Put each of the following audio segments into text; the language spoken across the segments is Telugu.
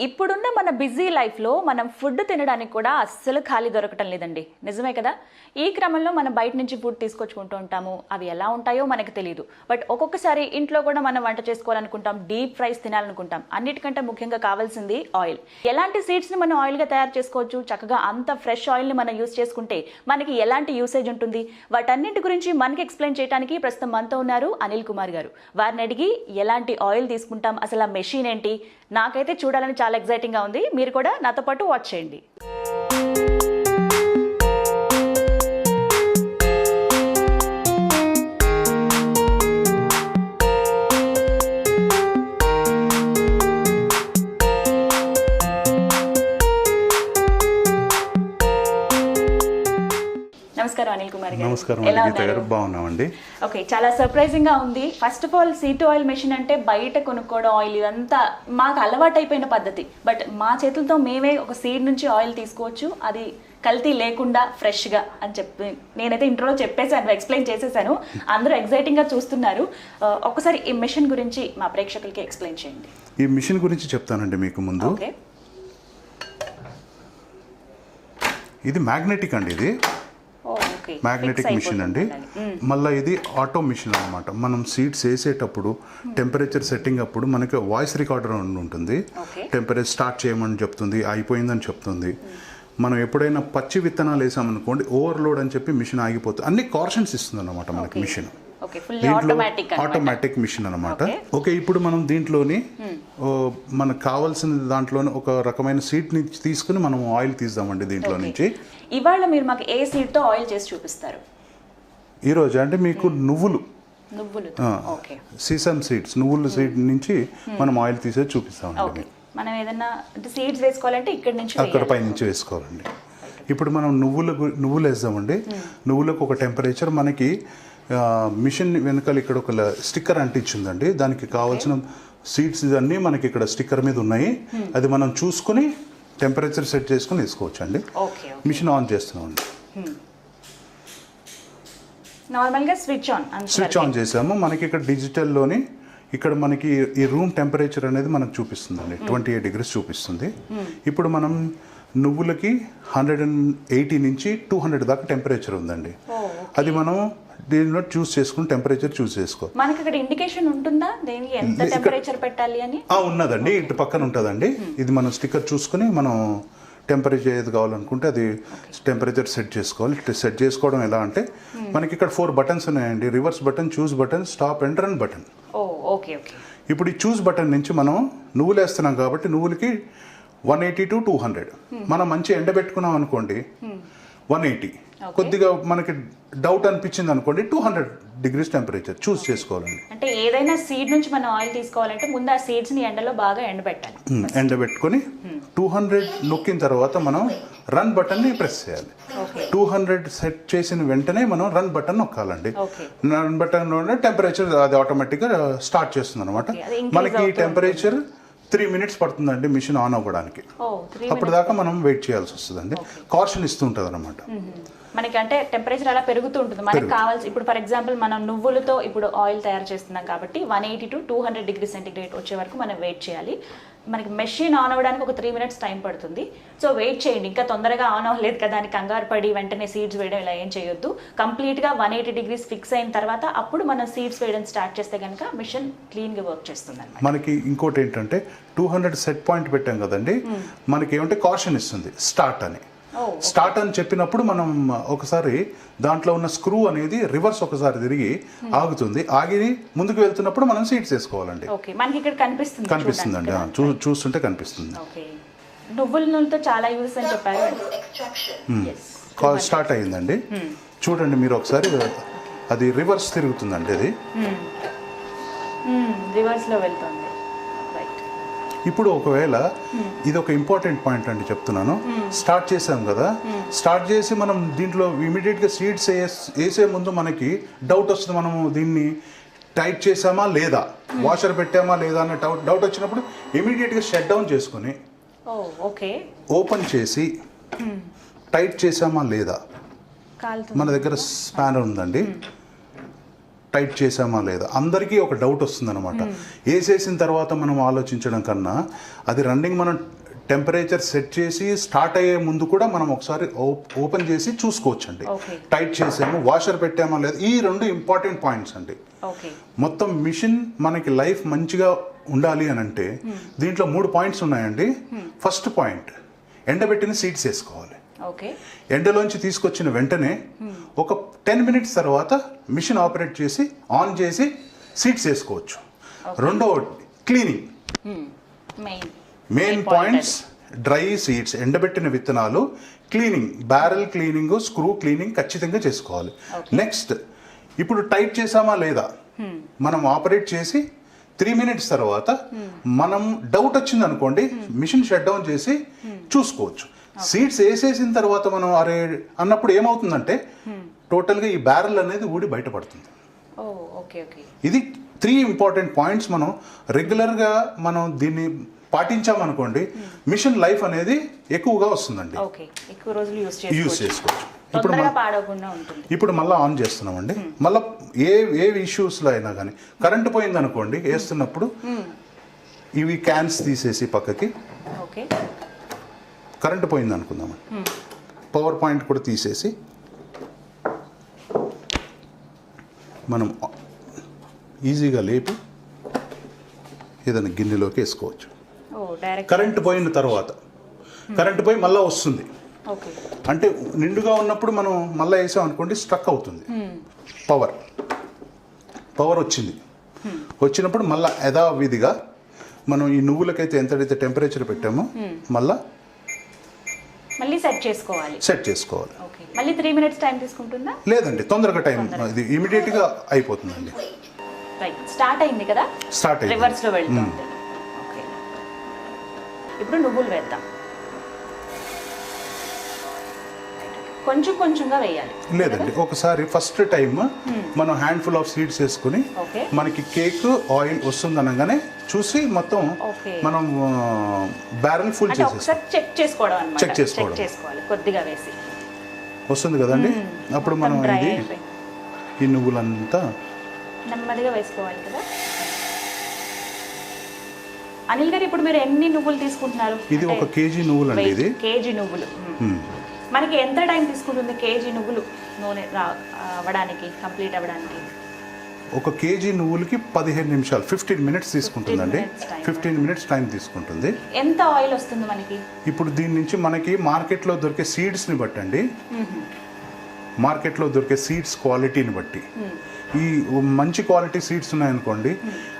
ఇప్పుడున్న మన బిజీ లైఫ్లో మనం ఫుడ్ తినడానికి కూడా అస్సలు ఖాళీ దొరకటం లేదండి. నిజమే కదా? ఈ క్రమంలో మనం బయట నుంచి ఫుడ్ తీసుకొచ్చుకుంటూ ఉంటాము. అవి ఎలా ఉంటాయో మనకు తెలియదు బట్ ఒక్కొక్కసారి ఇంట్లో కూడా మనం వంట చేసుకోవాలనుకుంటాం డీప్ ఫ్రైస్ తినాలనుకుంటాం. అన్నిటికంటే ముఖ్యంగా కావాల్సింది ఆయిల్ ఎలాంటి సీడ్స్ని మనం ఆయిల్గా తయారు చేసుకోవచ్చు? చక్కగా అంత ఫ్రెష్ ఆయిల్ని మనం యూస్ చేసుకుంటే మనకి ఎలాంటి యూసేజ్ ఉంటుంది? వాటన్నింటి గురించి మనకి ఎక్స్ప్లెయిన్ చేయడానికి ప్రస్తుతం మనతో ఉన్నారు అనిల్ కుమార్ గారు. వారిని అడిగి ఎలాంటి ఆయిల్ తీసుకుంటాం? అసలు ఆ మెషిన్ ఏంటి? నాకైతే చూడాలని చాలా ఎక్సైటింగ్గా ఉంది. మీరు కూడా నాతో పాటు వాచ్ చేయండి. నమస్కారం అనిల్ కుమార్ గారు. నమస్కారం గీత గారు. బాగున్నామండి. ఓకే చాలా సర్ప్రైజింగ్గా ఉంది. First of all seed oil machine అంటే బయట కొనుక్కోవడం ఆయిల్ ఇదంతా మాకు అలవాటు అయిపోయిన పద్ధతి. బట్ మా చేతులతో మేమే ఒక సీడ్ నుంచి ఆయిల్ తీసుకోవచ్చు. అది కల్తీ లేకుండా ఫ్రెష్గా అని చెప్పి నేనైతే ఇంట్రోలో చెప్పేశాను ఎక్స్ప్లెయిన్ చేసేసాను అందరూ ఎక్సైటింగ్గా చూస్తున్నారు. ఆ, ఒక్కసారి ఈ మెషిన్ గురించి మా ప్రేక్షకులకి ఎక్స్ప్లెయిన్ చేయండి. ఈ మిషన్ గురించి చెప్తానండి మీకు ముందు. ఓకే. ఇది మ్యాగ్నెటిక్ అండి ఇది. మ్యాగ్నెటిక్ మిషన్ అండి. మళ్ళీ ఇది ఆటో మిషన్ అనమాట మనం సీట్స్ వేసేటప్పుడు టెంపరేచర్ సెట్టింగ్ అప్పుడు మనకి వాయిస్ రికార్డర్ ఉంటుంది. టెంపరేచర్ స్టార్ట్ చేయమని చెప్తుంది అయిపోయిందని చెప్తుంది. మనం ఎప్పుడైనా పచ్చి విత్తనాలు వేసామనుకోండి ఓవర్లోడ్ అని చెప్పి మిషన్ ఆగిపోతుంది అన్ని కాషన్స్ ఇస్తుంది అనమాట మనకి మిషన్ దీంట్లో ఆటోమేటిక్ ఆటోమేటిక్ మిషన్ అనమాట. ఓకే ఇప్పుడు మనం దీంట్లోని ఓ, మనకు కావాల్సిన దాంట్లోని ఒక రకమైన సీట్ నుంచి తీసుకుని మనం ఆయిల్ తీద్దామండి దీంట్లో నుంచి. ఇవాళ మీరు మాకు ఏ సీడ్తో ఆయిల్ చేసి చూపిస్తారు? ఈ రోజు అంటే మీకు నువ్వులు. నువ్వులు సీసమ్ సీడ్స్ నువ్వుల సీడ్ నుంచి మనం ఆయిల్ తీసేది చూపిస్తామండి. మనం ఏదైనా సీడ్స్ వేసుకోవాలంటే ఇక్కడ నుంచి అక్కడ. పై నుంచి వేసుకోవాలండి. ఇప్పుడు మనం నువ్వుల నువ్వులు వేద్దామండి. నువ్వులకు ఒక టెంపరేచర్ మనకి మిషన్ వెనకాల ఇక్కడ ఒక స్టిక్కర్ అంటించిందండి. దానికి కావాల్సిన సీడ్స్ ఇవన్నీ మనకి ఇక్కడ స్టిక్కర్ మీద ఉన్నాయి. అది మనం చూసుకుని టెంపరేచర్ సెట్ చేసుకుని వేసుకోవచ్చు అండి మిషన్ ఆన్ చేస్తున్నామండి. నార్మల్గా స్విచ్ ఆన్ స్విచ్ ఆన్ చేసాము. మనకి ఇక్కడ డిజిటల్లోని ఇక్కడ మనకి ఈ రూమ్ టెంపరేచర్ అనేది మనకు చూపిస్తుందండి. ట్వంటీ ఎయిట్ డిగ్రీస్ చూపిస్తుంది. ఇప్పుడు మనం నువ్వులకి హండ్రెడ్ అండ్ ఎయిటీ నుంచి టూ హండ్రెడ్ దాకా టెంపరేచర్ ఉందండి. అది మనం దీనిలో చూస్ చేసుకుని టెంపరేచర్ చూస్ చేసుకో. మనకి ఇక్కడ ఇండికేషన్ ఉంటుందా? దేనికి ఎంత టెంపరేచర్ పెట్టాలి అని? ఆ, ఉన్నదండి. ఇటు పక్కన ఉంటుందండి. ఇది మనం స్టిక్కర్ చూసుకుని మనం టెంపరేచర్ ఏది కావాలనుకుంటే అది టెంపరేచర్ సెట్ చేసుకోవాలి. సెట్ చేసుకోవడం ఎలా అంటే మనకి ఇక్కడ ఫోర్ బటన్స్ ఉన్నాయండి. Reverse button choose button stop and run button. ఇప్పుడు ఈ చూస్ బటన్ నుంచి మనం నువ్వులు వేస్తున్నాం కాబట్టి నువ్వులకి one eighty to two hundred. మనం మంచి ఎండబెట్టుకున్నాం అనుకోండి వన్ ఎయిటీ. కొద్దిగా మనకి డౌట్ అనిపించింది అనుకోండి two hundred degrees temperature choose చేసుకోవాలండి. అంటే ఏదైనా సీడ్ నుంచి మనం ఆయిల్ తీసుకోవాలంటే ముందు ఆ సీడ్స్ని ఎండలో బాగా ఎండబెట్టాలి. ఉమ్, ఎండబెట్టుకొని టూ హండ్రెడ్ నొక్కిన తర్వాత మనం రన్ బటన్ని ప్రెస్ చేయాలి. టూ హండ్రెడ్ సెట్ చేసిన వెంటనే మనం రన్ బటన్ నొక్కాలండి. రన్ బటన్ టెంపరేచర్ అది ఆటోమేటిక్గా స్టార్ట్ చేస్తుంది అనమాట మనకి అవుతూ టెంపరేచర్ త్రీ మినిట్స్ పడుతుందండి మిషన్ ఆన్ అవ్వడానికి. త్రీ అప్పుడు దాకా మనం వెయిట్ చేయాల్సి వస్తుందండి. కాషన్ ఇస్తూ ఉంటుంది అనమాట మనకి అంటే టెంపరేచర్ అలా పెరుగుతూ ఉంటుంది. మనకి కావాల్సి ఇప్పుడు ఫర్ ఎగ్జాంపుల్ మనం నువ్వులతో ఇప్పుడు ఆయిల్ తయారు చేస్తున్నాం కాబట్టి one eighty to two hundred degree centigrade వచ్చే వరకు మనం వెయిట్ చేయాలి. మనకి మెషిన్ ఆన్ అవ్వడానికి ఒక త్రీ మినిట్స్ టైం పడుతుంది. సో వెయిట్ చేయండి. ఇంకా తొందరగా ఆన్ అవ్వలేదు కదా అని కంగారు పడి వెంటనే సీడ్స్ వేయడం ఇలా ఏం చేయొద్దు. కంప్లీట్గా వన్ ఎయిటీ డిగ్రీస్ ఫిక్స్ అయిన తర్వాత అప్పుడు మనం సీడ్స్ వేయడం స్టార్ట్ చేస్తే కనుక మిషన్ క్లీన్గా వర్క్ చేస్తుంది అనమాట మనకి ఇంకోటి ఏంటంటే టూ హండ్రెడ్ సెట్ పాయింట్ పెట్టాం కదండి. మనకి ఏమంటే కాషన్ ఇస్తుంది. స్టార్ట్ అని. స్టార్ట్ అని చెప్పినప్పుడు మనం ఒకసారి దాంట్లో ఉన్న స్క్రూ అనేది రివర్స్ ఒకసారి తిరిగి ఆగుతుంది. ఆగి ముందుకు వెళ్తున్నప్పుడు మనం సీట్స్ వేసుకోవాలండి. ఓకే మనకి ఇక్కడ కనిపిస్తుంది కనిపిస్తుందండి కదా. చూస్తుంటే కనిపిస్తుంది. ఓకే నువ్వుల నూనెతో చాలా యూజెస్ అని చెప్పారు. Yes. కాల్ స్టార్ట్ అయ్యిందండి. చూడండి మీరు ఒకసారి అది రివర్స్ తిరుగుతుందండి అది. రివర్స్లో వెళ్తుంది. ఇప్పుడు ఒకవేళ ఇది ఒక ఇంపార్టెంట్ పాయింట్ అండి చెప్తున్నాను. స్టార్ట్ చేసాం కదా. స్టార్ట్ చేసి మనం దీంట్లో ఇమీడియట్గా సీడ్స్ వేసే ముందు మనకి డౌట్ వస్తుంది మనము దీన్ని టైట్ చేసామా లేదా? వాషర్ పెట్టామా లేదా అనే డౌట్ డౌట్ వచ్చినప్పుడు ఇమీడియట్గా షట్ డౌన్ చేసుకొని ఓకే. ఓపెన్ చేసి టైట్ చేసామా లేదా? మన దగ్గర స్పానర్ ఉందండి. టైట్ చేసామా లేదా? అందరికీ ఒక డౌట్ వస్తుందన్నమాట. వేసేసిన తర్వాత మనం ఆలోచించడం కన్నా అది రన్నింగ్ మనం టెంపరేచర్ సెట్ చేసి స్టార్ట్ అయ్యే ముందు కూడా మనం ఒకసారి ఓపెన్ చేసి చూసుకోవచ్చండి. టైట్ చేసాము వాషర్ పెట్టామా లేదా? ఈ రెండు ఇంపార్టెంట్ పాయింట్స్ అండి. మొత్తం మిషన్ మనకి లైఫ్ మంచిగా ఉండాలి అని అంటే దీంట్లో మూడు పాయింట్స్ ఉన్నాయండి. ఫస్ట్ పాయింట్ ఎండబెట్టిన సీడ్స్ వేసుకోవాలి. ఎండలోంచి తీసుకొచ్చిన వెంటనే ఒక టెన్ మినిట్స్ తర్వాత మిషన్ ఆపరేట్ చేసి ఆన్ చేసి సీడ్స్ వేసుకోవచ్చు. రెండవది cleaning. Main main points dry seeds ఎండబెట్టిన విత్తనాలు cleaning barrel cleaning screw cleaning ఖచ్చితంగా చేసుకోవాలి. నెక్స్ట్ ఇప్పుడు టైట్ చేసామా లేదా? మనం ఆపరేట్ చేసి త్రీ మినిట్స్ తర్వాత మనం డౌట్ వచ్చింది అనుకోండి మిషన్ షట్ డౌన్ చేసి చూసుకోవచ్చు. సీడ్స్ వేసేసిన తర్వాత మనం అరే అన్నప్పుడు ఏమవుతుందంటే టోటల్గా ఈ బ్యారెల్ అనేది ఊడి బయటపడుతుంది. ఇది త్రీ ఇంపార్టెంట్ పాయింట్స్ మనం రెగ్యులర్గా మనం దీన్ని పాటించామనుకోండి మిషన్ లైఫ్ అనేది ఎక్కువగా వస్తుందండి. యూస్ చేసుకోవచ్చు. ఇప్పుడు ఇప్పుడు మళ్ళీ ఆన్ చేస్తున్నామండి. మళ్ళీ ఏ ఏ ఇష్యూస్లో అయినా కానీ కరెంట్ పోయింది అనుకోండి వేస్తున్నప్పుడు ఇవి క్యాన్స్ తీసేసి పక్కకి కరెంట్ పోయింది అనుకుందామండి పవర్ పాయింట్ కూడా తీసేసి మనం ఈజీగా లేపి ఏదైనా గిన్నెలోకి వేసుకోవచ్చు. కరెంట్ పోయిన తర్వాత కరెంట్ పోయి మళ్ళీ వస్తుంది. అంటే నిండుగా ఉన్నప్పుడు మనం మళ్ళీ వేసాం అనుకోండి స్ట్రక్ అవుతుంది. పవర్. పవర్ వచ్చింది. వచ్చినప్పుడు మళ్ళీ యథావిధిగా మనం ఈ నువ్వులకైతే ఎంతైతే టెంపరేచర్ పెట్టామో మళ్ళీ సెట్ చేసుకోవాలి. సెట్ చేసుకోవాలి. ఓకే. మళ్ళీ త్రీ మినిట్స్ టైం తీసుకుంటుందా? లేదండి తొందరగా టైం ఇది ఇమీడియట్గా అయిపోతుందండి. రైట్ స్టార్ట్ అయింది కదా? స్టార్ట్ అయింది. రివర్స్లో వెళ్తుంది ఓకే. ఇప్పుడు నువ్వులు వేద్దాం. కొంచెం కొంచెంగా వేయాలి. లేదండి ఒకసారి ఫస్ట్ టైం మనం హ్యాండ్ఫుల్ ఆఫ్ సీడ్స్ వేసుకుని మనకి కేక్ ఆయిల్ వస్తుంది అనగానే చూసి మొత్తం. మనం బ్యారెల్ ఫుల్ ఒకసారి చెక్ చేసుకోవడం Check చేసుకోవడం. చేసుకోవాలి. కొద్దిగా వేసి. వస్తుంది కదండి? అప్పుడు మనం ఇది ఈ నువ్వులంతా నెమ్మదిగా వేసుకోవాలి కదా? అనిల్ గారు ఇప్పుడు మీరు ఎన్ని నువ్వులు తీసుకుంటున్నారు? ఇది ఒక కేజీ నువ్వులండి ఇది. కేజీ నువ్వులు. మనకి ఎంత టైం తీసుకుంటుంది కేజీ నువ్వులు? నూనె రా అవ్వడానికి కంప్లీట్ అవ్వడానికి ఒక కేజీ నువ్వులకి పదిహేను నిమిషాలు ఫిఫ్టీన్ మినిట్స్ తీసుకుంటుందండి. ఫిఫ్టీన్ మినిట్స్ టైం తీసుకుంటుంది. ఎంత ఆయిల్ వస్తుంది మనకి? ఇప్పుడు దీని నుంచి మనకి మార్కెట్లో దొరికే సీడ్స్ని బట్టండి. మార్కెట్లో దొరికే సీడ్స్ క్వాలిటీని బట్టి. ఈ మంచి క్వాలిటీ సీడ్స్ ఉన్నాయనుకోండి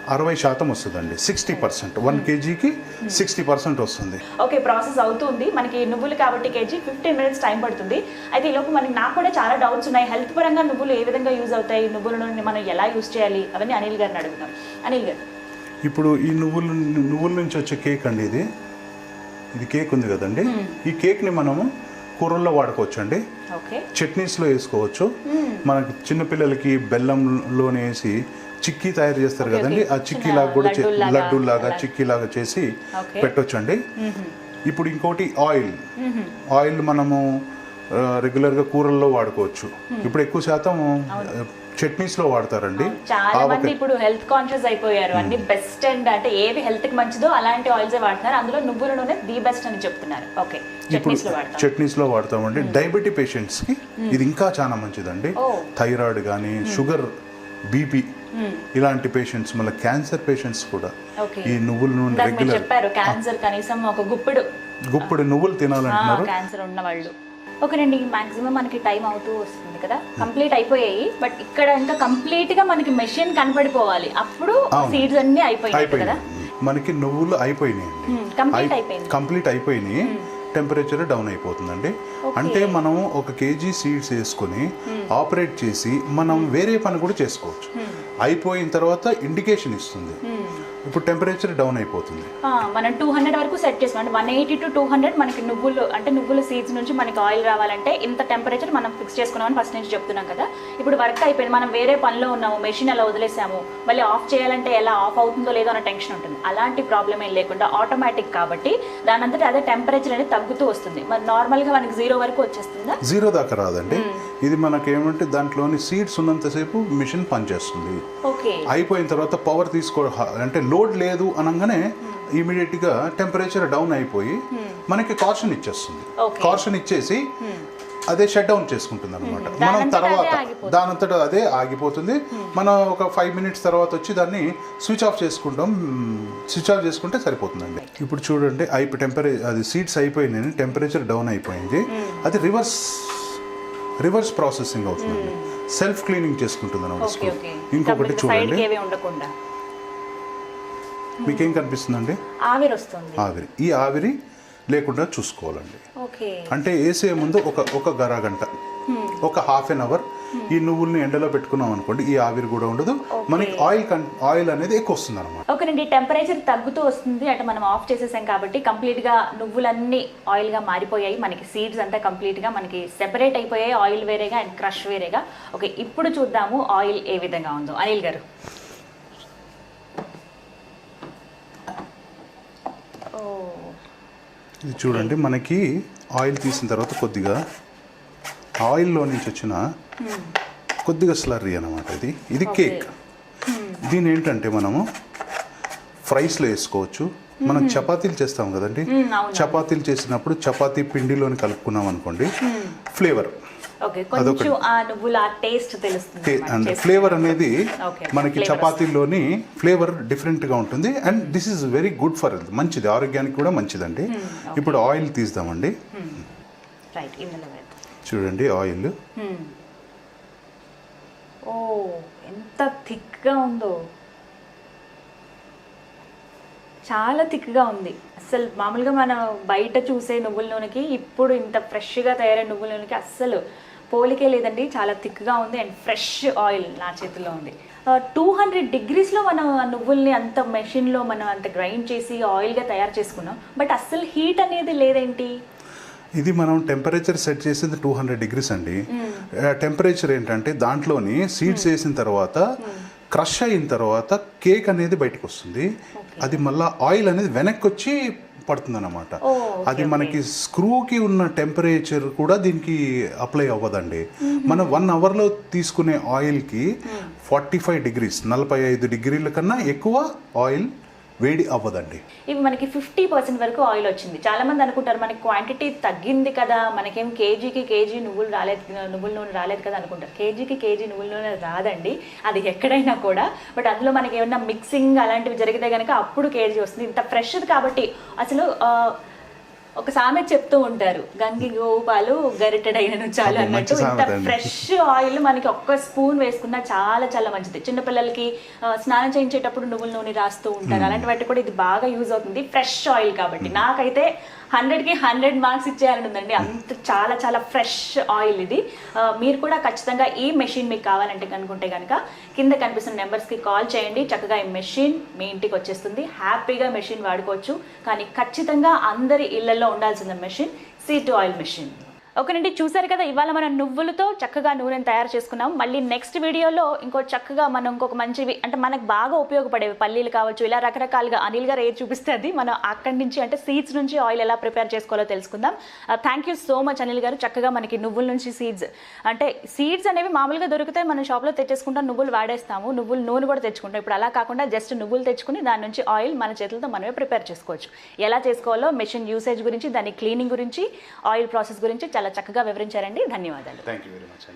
అరవై శాతం వస్తుందండి. Sixty percent. వన్ కేజీకి సిక్స్టీ పర్సెంట్ వస్తుంది. ఓకే ప్రాసెస్ అవుతుంది. మనకి నువ్వులు కాబట్టి కేజీ ఫిఫ్టీన్ మినిట్స్ టైం పడుతుంది. అయితే ఈలోపు మనకి నాకు కూడా చాలా డౌట్స్ ఉన్నాయి. హెల్త్ పరంగా నువ్వులు ఏ విధంగా యూజ్ అవుతాయి? నువ్వుల నూనె మనం ఎలా యూజ్ చేయాలి? అవన్నీ అనిల్ గారిని అడుగుతాం అనిల్ గారు. ఇప్పుడు ఈ నువ్వుల నువ్వుల నుంచి వచ్చే కేక్ అండి ఇది. ఇది కేక్ ఉంది కదండి. ఈ కేక్ని మనము కూరల్లో వాడుకోవచ్చు అండి ఓకే. చట్నీస్లో వేసుకోవచ్చు. మనకి చిన్నపిల్లలకి బెల్లంలోనే వేసి చిక్కీ తయారు చేస్తారు కదండి. ఆ చిక్కీ లాగా కూడా లడ్డూలాగా అలా. చిక్కీ లాగా చేసి. పెట్టొచ్చండి. ఇప్పుడు ఇంకోటి ఆయిల్. ఆయిల్ మనము రెగ్యులర్గా కూరల్లో వాడుకోవచ్చు. ఇప్పుడు ఎక్కువ శాతం చట్నీస్లో వాడతారండి. చాలా మంది ఇప్పుడు హెల్త్ కాన్షియస్ అయిపోయారు. అన్ని బెస్ట్ అండ్ అంటే ఏవి హెల్త్కి మంచిదో అలాంటి ఆయిల్స్ వాడుతున్నారు. అందులో నువ్వుల నూనె ది బెస్ట్ అని చెప్తున్నారు. ఓకే. ఇప్పుడు చట్నీస్లో వాడతామండి. డయాబెటీ పేషెంట్స్కి ఇది ఇంకా చాలా మంచిదండి. థైరాయిడ్ కానీ షుగర్ బీపీ ఇలాంటి పేషెంట్స్ మళ్ళీ క్యాన్సర్ పేషెంట్స్ కూడా ఈ నువ్వుల నూనె రెగ్యులర్ చెప్పారు క్యాన్సర్ కనీసం ఒక గుప్పిడు. గుప్పుడు నువ్వులు తినాలంటున్నారు. క్యాన్సర్ ఉన్న వాళ్ళు. ఓకేనండి మాక్సిమం మనకి టైం అవుతూ వస్తుంది కదా. కంప్లీట్ అయిపోయాయి బట్ ఇక్కడ ఇంకా కంప్లీట్గా మనకి మెషిన్ కనపడిపోవాలి. అప్పుడు. సీడ్స్ అన్ని అయిపోయాయి కదా. అయిపోయినాయి. మనకి నువ్వులు Hmm, అయిపోయింది. కంప్లీట్ అయిపోయినాయి. టెంపరేచర్ డౌన్ అయిపోతుంది అంటే మనం ఒక కేజీ సీడ్స్ వేసుకొని ఆపరేట్ చేసి మనం వేరే పని కూడా చేసుకోవచ్చు. అయిపోయిన తర్వాత ఇండికేషన్ ఇస్తుంది. ఇప్పుడు టెంపరేచర్ డౌన్ అయిపోతుంది. మనం టూ హండ్రెడ్ వరకు సెట్ చేసాం అంటే one eighty to two hundred మనకి నువ్వులు అంటే నువ్వుల సీడ్స్ నుంచి మనకి ఆయిల్ రావాలంటే ఇంత టెంపరేచర్ మనం ఫిక్స్ చేసుకున్నామని ఫస్ట్ నుంచి చెప్తున్నాం కదా. ఇప్పుడు వర్క్ అయిపోయింది. మనం వేరే పనిలో ఉన్నాము. మెషిన్ అలా వదిలేసాము. మళ్ళీ ఆఫ్ చేయాలంటే ఎలా ఆఫ్ అవుతుందో లేదో అన్న టెన్షన్ ఉంటుంది. అలాంటి ప్రాబ్లం ఏం లేకుండా ఆటోమేటిక్ కాబట్టి దాని అంతటా అదే టెంపరేచర్ అనేది తగ్గుతూ వస్తుంది. మరి నార్మల్గా మనకి జీరో వరకు వచ్చేస్తుందా? జీరో దాకా రాదండి. ఇది మనకేమంటే దాంట్లోని సీడ్స్ ఉన్నంతసేపు మిషన్ పనిచేస్తుంది. అయిపోయిన తర్వాత పవర్ తీసుకో అంటే లోడ్ లేదు అనగానే ఇమీడియట్గా టెంపరేచర్ డౌన్ అయిపోయి మనకి కాషన్ ఇచ్చేస్తుంది. కాషన్ ఇచ్చేసి అదే షట్ డౌన్ చేసుకుంటుంది అనమాట మనం దానంతట అదే తర్వాత. దానంతట అదే ఆగిపోతుంది. మనం ఒక ఫైవ్ మినిట్స్ తర్వాత వచ్చి దాన్ని స్విచ్ ఆఫ్ చేసుకుంటాం. స్విచ్ ఆఫ్ చేసుకుంటే సరిపోతుందండి. ఇప్పుడు చూడండి అయిపోయి టెంపరేచర్ అది సీట్స్ అయిపోయింది టెంపరేచర్ డౌన్ అయిపోయింది. అది రివర్స్ రివర్స్ ప్రాసెసింగ్ అవుతుందండి సెల్ఫ్ క్లీనింగ్ చేసుకుంటుంది అనమాట ఓకే ఇంకొకటి చూడండి. మీకేం కనిపిస్తుందండి? ఆవిరి వస్తుంది. ఆవిరి. ఈ ఆవిరి లేకుండా చూసుకోవాలండి. అంటే వేసే ముందు ఒక ఒక గంట ఒక హాఫ్ అన్ అవర్ ఈ నువ్వుల్ని ఎండలో పెట్టుకున్నాం అనుకోండి ఈ ఆవిరి కూడా ఉండదు. మనకి ఆయిల్ ఆయిల్ అనేది ఎక్కువ వస్తుంది అనమాట ఓకేనండి టెంపరేచర్ తగ్గుతూ వస్తుంది. అంటే మనం ఆఫ్ చేసేసాం కాబట్టి కంప్లీట్గా నువ్వులన్నీ ఆయిల్గా మారిపోయాయి. మనకి సీడ్స్ అంతా కంప్లీట్గా మనకి సెపరేట్ అయిపోయాయి. ఆయిల్ వేరేగా అండ్ క్రష్ వేరేగా. ఓకే ఇప్పుడు చూద్దాము ఆయిల్ ఏ విధంగా ఉందో. అనిల్ గారు. ఓ. ఇది చూడండి మనకి ఆయిల్ తీసిన తర్వాత కొద్దిగా ఆయిల్లో నుంచి వచ్చిన కొద్దిగా స్లర్రీ అనమాట ఇది. ఇది కేక్. దీని ఏంటంటే మనము ఫ్రైస్లో వేసుకోవచ్చు. మనం చపాతీలు చేస్తాం కదండి. చపాతీలు చేసినప్పుడు చపాతీ పిండిలోని కలుపుకున్నాం అనుకోండి. ఫ్లేవర్. ఫ్లేవర్ అనేది మనకి చపాతీలోని ఫ్లేవర్ డిఫరెంట్గా ఉంటుంది. And this is very good for health. మంచిది. ఆరోగ్యానికి కూడా మంచిదండి. ఇప్పుడు ఆయిల్ తీద్దామండి. రైట్ చూడండి ఆయిల్. ఓ ఎంత థిక్గా ఉందో. చాలా థిక్గా ఉంది. అస్సలు మామూలుగా మనం బయట చూసే నువ్వుల నూనెకి ఇప్పుడు ఇంత ఫ్రెష్గా తయారైన నువ్వుల నూనెకి అస్సలు పోలికే లేదండి. చాలా థిక్గా ఉంది అండ్ ఫ్రెష్ ఆయిల్ నా చేతిలో ఉంది. టూ హండ్రెడ్ డిగ్రీస్లో మనం ఆ నువ్వుల్ని అంత మెషిన్లో మనం అంత గ్రైండ్ చేసి ఆయిల్గా తయారు చేసుకున్నాం. బట్ అస్సలు హీట్ అనేది లేదేంటి? ఇది మనం టెంపరేచర్ సెట్ చేసింది టూ హండ్రెడ్ డిగ్రీస్ అండి. టెంపరేచర్ ఏంటంటే దాంట్లోని సీడ్స్ వేసిన తర్వాత క్రష్ అయిన తర్వాత కేక్ అనేది బయటకు వస్తుంది అది మళ్ళీ ఆయిల్ అనేది వెనక్కి వచ్చి పడుతుంది అనమాట ఓ, అది మనకి స్క్రూకి ఉన్న టెంపరేచర్ కూడా దీనికి అప్లై అవ్వదండి. మనం వన్ అవర్లో తీసుకునే ఆయిల్కి ఫార్టీ ఫైవ్ డిగ్రీస్ నలభై ఐదు డిగ్రీల కన్నా ఎక్కువ ఆయిల్ వేడి అవ్వదండి. ఇవి మనకి ఫిఫ్టీ పర్సెంట్ వరకు ఆయిల్ వచ్చింది. చాలా మంది అనుకుంటారు మనకి క్వాంటిటీ తగ్గింది కదా మనకేం కేజీకి కేజీ నువ్వులు రాలేదు నువ్వుల నూనె రాలేదు కదా అనుకుంటారు. కేజీకి కేజీ నువ్వుల నూనె రాదండి అది ఎక్కడైనా కూడా. బట్ అందులో మనకి ఏమన్నా మిక్సింగ్ అలాంటివి జరిగితే కనుక అప్పుడు కేజీ వస్తుంది. ఇంత ఫ్రెష్ కాబట్టి అసలు ఒక సామెత చెప్తూ ఉంటారు గంగి గోపాలు గరిటెడైనను చాలు అన్నట్టు ఇంత. ఫ్రెష్ ఆయిల్ మనకి ఒక్క స్పూన్ వేసుకున్నా చాలా చాలా మంచిది. చిన్నపిల్లలకి స్నానం చేయించేటప్పుడు నువ్వుల నూనె రాస్తూ ఉంటారు. అలాంటి వాటి కూడా ఇది బాగా యూజ్ అవుతుంది. ఫ్రెష్ ఆయిల్ కాబట్టి. నాకైతే హండ్రెడ్కి హండ్రెడ్ మార్క్స్ ఇచ్చేయాలని ఉందండి. అంత చాలా చాలా ఫ్రెష్ ఆయిల్ ఇది. మీరు కూడా ఖచ్చితంగా ఈ మెషిన్ మీకు కావాలంటే కనుకుంటే కనుక కింద కనిపిస్తున్న నెంబర్స్కి కాల్ చేయండి. చక్కగా ఈ మెషిన్ మీ ఇంటికి వచ్చేస్తుంది. హ్యాపీగా మెషిన్ వాడుకోవచ్చు. కానీ ఖచ్చితంగా అందరి ఇళ్ళలో ఉండాల్సిన మెషిన్ సీట్ ఆయిల్ మెషిన్ ఒకనండి చూసారు కదా ఇవాళ మనం నువ్వులతో చక్కగా నూనెను తయారు చేసుకున్నాం. మళ్ళీ నెక్స్ట్ వీడియోలో ఇంకో చక్కగా మనం ఇంకొక మంచివి అంటే మనకు బాగా ఉపయోగపడేవి పల్లీలు కావచ్చు ఇలా రకరకాలుగా అనిల్ గారు ఏది చూపిస్తుంది మనం అక్కడి నుంచి అంటే సీడ్స్ నుంచి ఆయిల్ ఎలా ప్రిపేర్ చేసుకోవాలో తెలుసుకుందాం. Thank you so much Anil garu. చక్కగా మనకి నువ్వుల నుంచి సీడ్స్ అంటే సీడ్స్ అనేవి మామూలుగా దొరికితే మనం షాప్లో తెచ్చేసుకుంటాం నువ్వులు వాడేస్తాము నువ్వులు నూనె కూడా తెచ్చుకుంటాం. ఇప్పుడు అలా కాకుండా జస్ట్ నువ్వులు తెచ్చుకుని దాని నుంచి ఆయిల్ మన చేతులతో మనమే ప్రిపేర్ చేసుకోవచ్చు. ఎలా చేసుకోవాలో మెషిన్ యూసేజ్ గురించి దాని క్లీనింగ్ గురించి ఆయిల్ ప్రాసెస్ గురించి చాలా చక్కగా వివరించారండి. ధన్యవాదాలు. Thank you very much